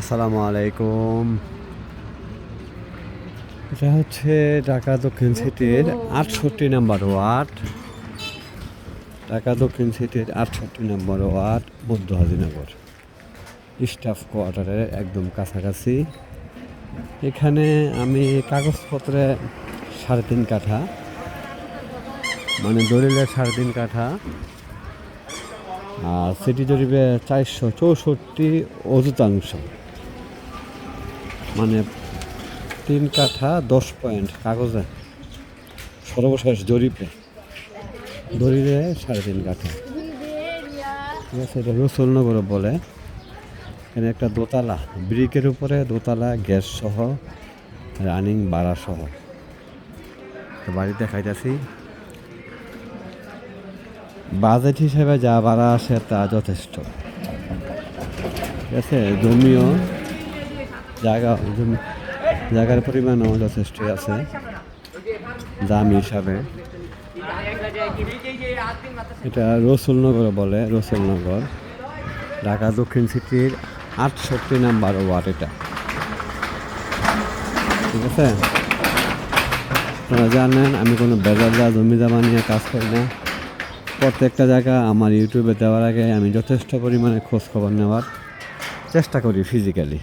আসসালামু আলাইকুম। এটা হচ্ছে ঢাকা দক্ষিণ সিটির আটষট্টি নম্বর ওয়ার্ড। ঢাকা দক্ষিণ সিটির আটষট্টি নম্বর ওয়ার্ড মধ্য হাজিনগর। স্টাফ কোয়ার্টারের একদম কাছাকাছি। এখানে আমি কাগজপত্রে সাড়ে তিন কাঠা। মানে দলিলের সাড়ে তিন কাঠা। আর সিটি জরিপে চারশো চৌষট্টি অযুতাংশ। মানে তিন কাঠা, দশ পয়েন্ট কাগজে। সর্বশেষ জরিপে দলিলে সাড়ে তিন কাঠা। ঠিক আছে, এটা রসুলনগর বলে। এখানে একটা দোতলা। ব্রিকের উপরে দোতলা, গ্যাস সহ, রানিং বাড়া সহ। বাড়িতে খাইতেছি বাজেট হিসেবে যা ভাড়া আসে তা যথেষ্ট। ঠিক আছে, জমিও জায়গা, জমি, জায়গার পরিমাণও যথেষ্ট আছে, দাম হিসাবে। এটা রসুলনগর বলে, রসুলনগর। ঢাকা দক্ষিণ সিটির আটষট্টি নাম্বার ওয়ার্ড এটা। ঠিক আছে? আপনারা জানেন, আমি কোনো বেজারদা জমি জামা নিয়ে কাজ করি না। প্রত্যেকটা জায়গা আমার ইউটিউবে দেওয়ার আগে আমি যথেষ্ট পরিমাণে খোঁজ খবর নেওয়ার চেষ্টা করি ফিজিক্যালি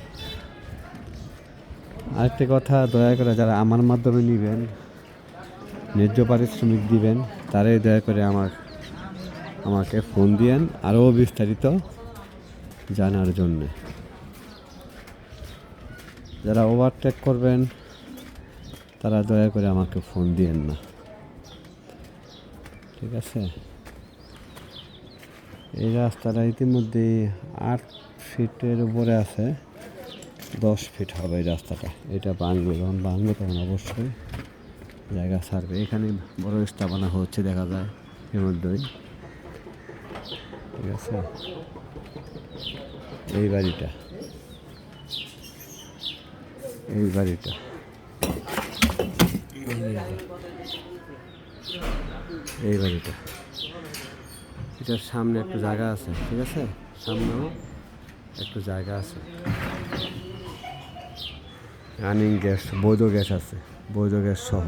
আরেকটি কথা, দয়া করে যারা আমার মাধ্যমে নেবেন, ন্যায্য পারিশ্রমিক দিবেন, তারাই দয়া করে আমার, আমাকে ফোন দিয়েন আরও বিস্তারিত জানার জন্যে। যারা ওভারটেক করবেন, তারা দয়া করে আমাকে ফোন দিয়েন না। ঠিক আছে? এই রাস্তাটা ইতিমধ্যে আট ফিটের উপরে আছে। দশ ফিট হবে এই রাস্তাটা। এটা বাংলো, যখন বাংলো তখন অবশ্যই জায়গা ছাড়বে। এখানে বড় স্থাপনা হচ্ছে, দেখা যায় এর মধ্যেই ঠিক আছে? এই বাড়িটা। এই বাড়িটা। এই বাড়িটা। এটার সামনে একটু জায়গা আছে, ঠিক আছে? সামনেও একটু জায়গা আছে। রানিং গ্যাস বৈধ গ্যাস আছে। বৈধ গ্যাস সহ।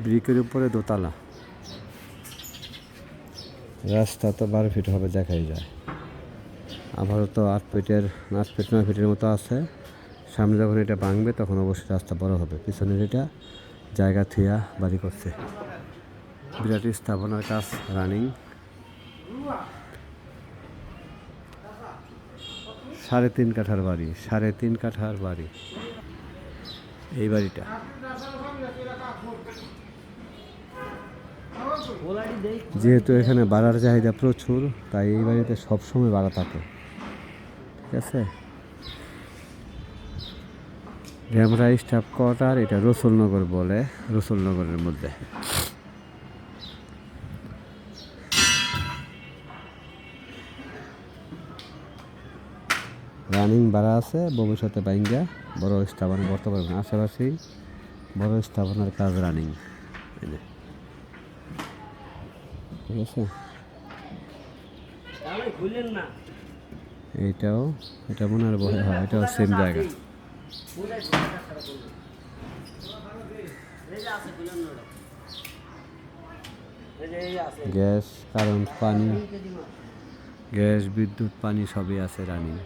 ব্রিকের উপরে দোতলা। রাস্তা তো বারো ফিট হবে, দেখাই যায়। আবারও তো আট ফিটের, আট ফিট নয় ফিটের মতো আছে। সামনে যখন এটা ভাঙবে, তখন অবশ্যই রাস্তা বড় হবে। পিছনের এটা জায়গা থুয়া বাড়ি করছে। বিরাট স্থাপনার কাজ রানিং সাড়ে তিন কাঠার বাড়ি, সাড়ে তিন কাঠার বাড়ি। এই বাড়িটা। যেহেতু এখানে বাড়ার চাহিদা প্রচুর, তাই এই বাড়িতে সবসময় বাড়া থাকে। ঠিক আছে? ঢেমরা স্টাফ কোয়ার্টার, এটা রসুলনগর বলে, রসুলনগরের মধ্যে। রানিং বাড়া আছে, ভবিষ্যতে বাইঙ্গা বড় স্থাপনা করতে পারবেন। আশেপাশেই বড় স্থাপনার কাজ রানিং। ঠিক আছে? এইটাও এটা মনে হয় বলে হয়, এটাও সেম জায়গা। গ্যাস, কারেন্ট, পানি, গ্যাস, বিদ্যুৎ, পানি সবই আছে রানিং।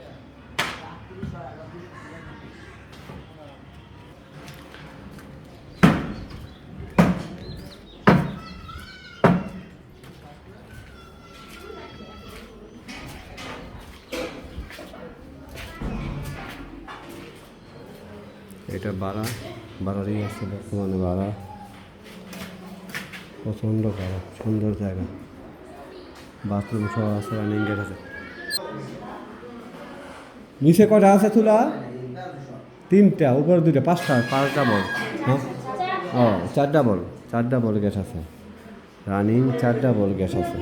এটা বাড়া বাড়ারই আছে বর্তমানে বাড়া প্রচণ্ড বাড়া সুন্দর জায়গা। বাথরুম সহ আছে রানিং গেট আছে। নিচে কটা আছে তুলা তিনটা উপরে দুইটা পাঁচটা? পাঁচটা বল। হ্যাঁ? ও চারটা বল চারটা বল গ্যাস আছে। রানিং চারটা বল গ্যাস আছে।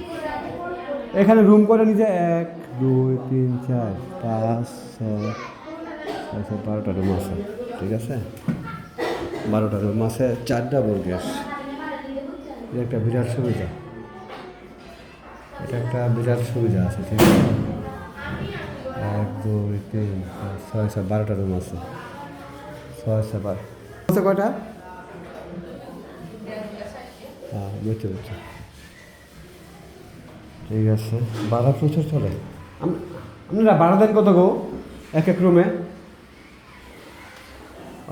এখানে রুম করে নিচে? এক দুই তিন চার পাঁচ ছয় সাত বারোটা রুম আছে, ঠিক আছে? বারোটা রুম আছে, চারটা বল গ্যাস এটা একটা বিরাট সুবিধা। এটা একটা বিরাট সুবিধা আছে, ঠিক আছে? এক, দুই, তিন ছয় ছয় বারোটা রুম আছে। ছয় ছয় বারো। আছে কয়টা? হ্যাঁ বুঝতে বুঝছি ঠিক আছে, বারো প্রচুর চলে। আপনারা ভাড়া দেন কত গো? এক এক রুমে?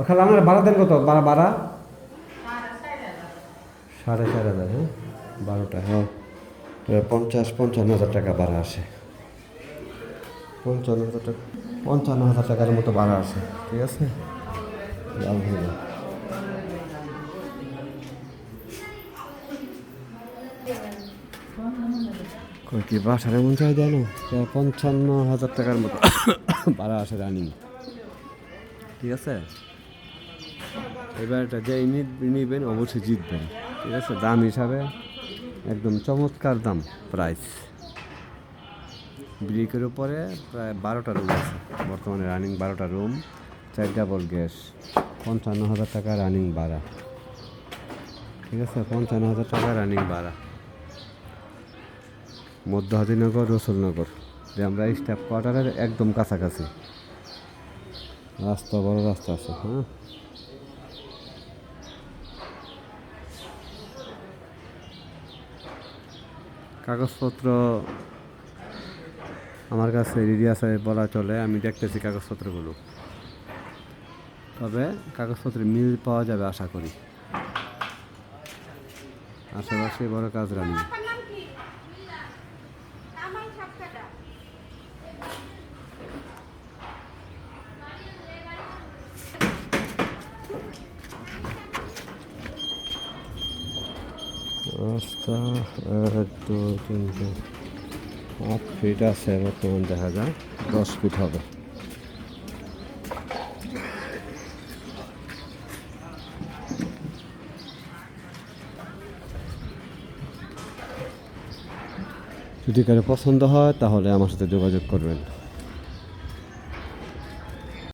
খালি আপনারা ভাড়া দেন কত? ভাড়া ভাড়া? সাড়ে চার হাজার হ্যাঁ? বারোটা হ্যাঁ। পঞ্চাশ, পঞ্চান্ন হাজার টাকা ভাড়া আসে পঞ্চান্ন হাজার টাকা, পঞ্চান্ন হাজার টাকার মতো ভাড়া আছে, ঠিক আছে? আলহামদুলিল্লাহ। কি বাসার এমন চাই দেয় না পঞ্চান্ন হাজার টাকার মতো ভাড়া আসে রানিং। ঠিক আছে? এবার এটা যে নিবেন, অবশ্যই জিতবেন। ঠিক আছে? দাম হিসাবে একদম চমৎকার দাম প্রাইস ব্রিকের উপরে প্রায় বারোটা রুম আছে। বর্তমানে রানিং বারোটা রুম চার ডাবল গ্যাস পঞ্চান্ন হাজার টাকা রানিং ভাড়া। ঠিক আছে? পঞ্চান্ন হাজার টাকা রানিং ভাড়া। মধ্য হাজিনগর রসুলনগর, যে আমরা স্টাফ কোয়ার্টারের একদম কাছাকাছি। রাস্তা, বড় রাস্তা আছে হ্যাঁ? কাগজপত্র আমার কাছে রেডি আছে বলা চলে, আমি দেখতেছি কাগজপত্রগুলো। তবে কাগজপত্রে মিল পাওয়া যাবে আশা করি। আশেপাশে বড় কাজ রানি আপনার নাম কি? আমার সাতটাটা। রাস্তা, এক, দুই, তিন, চার আট ফিট আছে বর্তমান দেখা যায় দশ ফিট হবে। যদি কারও পছন্দ হয়, তাহলে আমার সাথে যোগাযোগ করবেন।